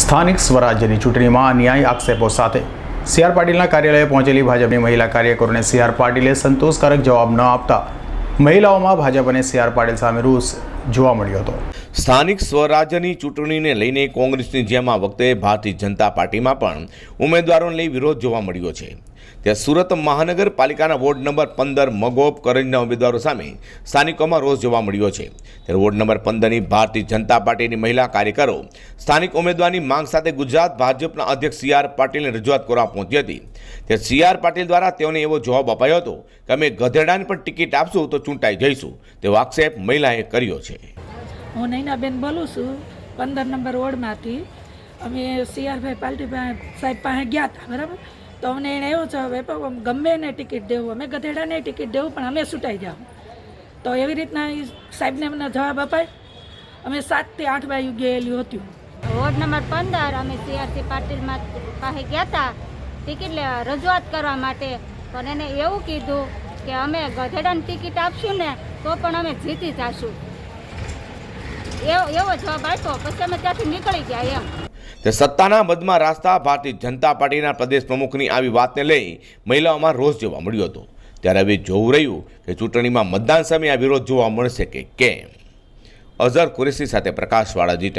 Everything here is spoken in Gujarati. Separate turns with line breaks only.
સ્થાનિક સ્વરાજ્યની ચૂંટણીમાં અન્યાય આક્ષેપો સાથે. સી આર પાટીલના કાર્યાલયે પહોંચેલી ભાજપની મહિલા કાર્યકરોને સી આર પાટીલે સંતોષકારક જવાબ ન આપતા મહિલાઓમાં ભાજપ અને સી આર પાટીલ સામે રોષ જોવા મળ્યો હતો.
સ્થાનિક સ્વરાજ્યની ચૂંટણીને લઈને કોંગ્રેસની જેમ આ વખતે ભારતીય જનતા પાર્ટીમાં પણ ઉમેદવારોને લઈ વિરોધ જોવા મળ્યો છે. ત્યાં સુરત મહાનગરપાલિકાના વોર્ડ નંબર પંદર મગોબ કરંજના ઉમેદવારો સામે સ્થાનિકોમાં રોષ જોવા મળ્યો છે. ત્યારે વોર્ડ નંબર પંદરની ભારતીય જનતા પાર્ટીની મહિલા કાર્યકરો સ્થાનિક ઉમેદવારની માંગ સાથે ગુજરાત ભાજપના અધ્યક્ષ સી આર પાટીલને રજૂઆત કરવા પહોંચી હતી. ત્યારે સી આર પાટીલ દ્વારા તેઓને એવો જવાબ અપાયો હતો કે અમે ગધેડાને પણ ટિકિટ આપશું તો ચૂંટાઈ જઈશું. તેવો આક્ષેપ મહિલાએ કર્યો છે.
હું નૈનાબેન બોલું છું, પંદર નંબર વોર્ડમાંથી. અમે સીઆરભાઈ પાલટી સાહેબ પાસે ગયા હતા, બરાબર? તો અમને એણે એવો જવાબ આપ્યો ગમે એને ટિકિટ દેવું, અમે ગધેડાને ટિકિટ દેવું, પણ અમે છૂટાઈ જાવ તો એવી રીતના એ સાહેબને અમને જવાબ અપાય. અમે સાતથી આઠ વાગ્યે ગયેલી હતી.
વોર્ડ નંબર પંદર અમે સીઆરસી પાટીલમાં પાસે ગયા હતા ટિકિટ લેવા રજૂઆત કરવા માટે. પણ એને એવું કીધું કે અમે ગધેડાની ટિકિટ આપશું ને તો પણ અમે જીતી જશું. એવો એવો જવાબ આપ્યો. પછી અમે ત્યાંથી નીકળી ગયા એમ.
તે સત્તાના મદમાં રાસ્તા ભારતીય જનતા પાર્ટીના પ્રદેશ પ્રમુખની આવી વાતને લઈ મહિલાઓમાં રોષ જોવા મળ્યો હતો. ત્યારે હવે જોવું રહ્યું કે ચૂંટણીમાં મતદાન સમયે આ વિરોધ જોવા મળશે કે કેમ? અઝર કુરેશી સાથે પ્રકાશવાળા જી